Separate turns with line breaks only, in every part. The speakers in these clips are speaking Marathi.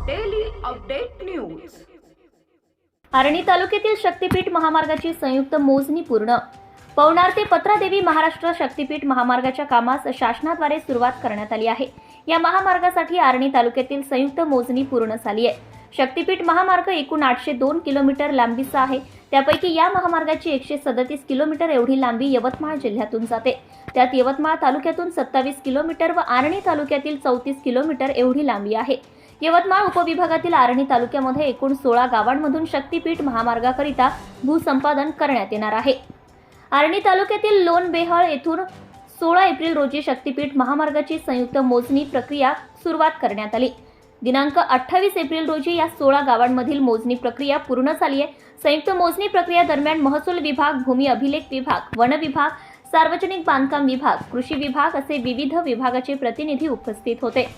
अपडेट न्यूज
आर्णी तालुक्यातील शक्तीपीठ महामार्गाची संयुक्त मोजणी पूर्ण. पवनार ते पत्रादेवी महाराष्ट्र शक्तीपीठ महामार्गाच्या कामास शासनाद्वारे सुरुवात करण्यात आली आहे. या महामार्गासाठी आर्णी तालुक्यातील संयुक्त मोजणी पूर्ण झाली आहे. शक्तीपीठ महामार्ग एकूण आठशे दोन किलोमीटर लांबीचा आहे. त्यापैकी या महामार्गाची एकशे सदतीस किलोमीटर एवढी लांबी यवतमाळ जिल्ह्यातून जाते. त्यात यवतमाळ तालुक्यातून सत्तावीस किलोमीटर व आर्णी तालुक्यातील चौतीस किलोमीटर एवढी लांबी आहे. यवतमाळ उपविभागातील आर्णी तालुक्यामध्ये एकूण सोळा गावांमधून शक्तीपीठ महामार्गाकरिता भूसंपादन करण्यात येणार आहे. आर्णी तालुक्यातील लोन बेहळ येथून सोळा एप्रिल रोजी शक्तीपीठ महामार्गाची संयुक्त मोजणी प्रक्रिया सुरुवात करण्यात आली. दिनांक अठ्ठावीस एप्रिल रोजी या सोळा गावांमधील मोजणी प्रक्रिया पूर्ण झाली आहे. संयुक्त मोजणी प्रक्रिया दरम्यान महसूल विभाग भूमी अभिलेख विभाग वन विभाग सार्वजनिक बांधकाम विभाग कृषी विभाग असे विविध विभागाचे प्रतिनिधी उपस्थित होते.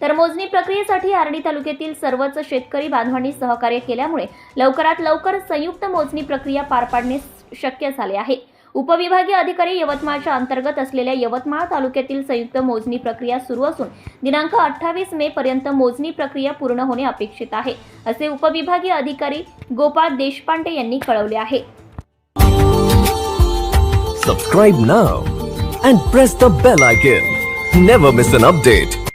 तर मोजणी प्रक्रियेसाठी आर्णी तालुक्यातील सर्वच शेतकरी बांधवांनी सहकार्य केल्यामुळे लवकरात लवकर संयुक्त मोजणी प्रक्रिया पार पाडणे शक्य झाले आहे. उपविभागीय अधिकारी यवतमाळच्या अंतर्गत असलेल्या यवतमाळ तालुक्यातील संयुक्त मोजणी प्रक्रिया सुरू असून दिनांक अठ्ठावीस मे पर्यंत मोजणी प्रक्रिया पूर्ण होणे अपेक्षित आहे असे उपविभागीय अधिकारी गोपाळ देशपांडे यांनी कळवले आहे.
Subscribe now and press the bell icon never miss an update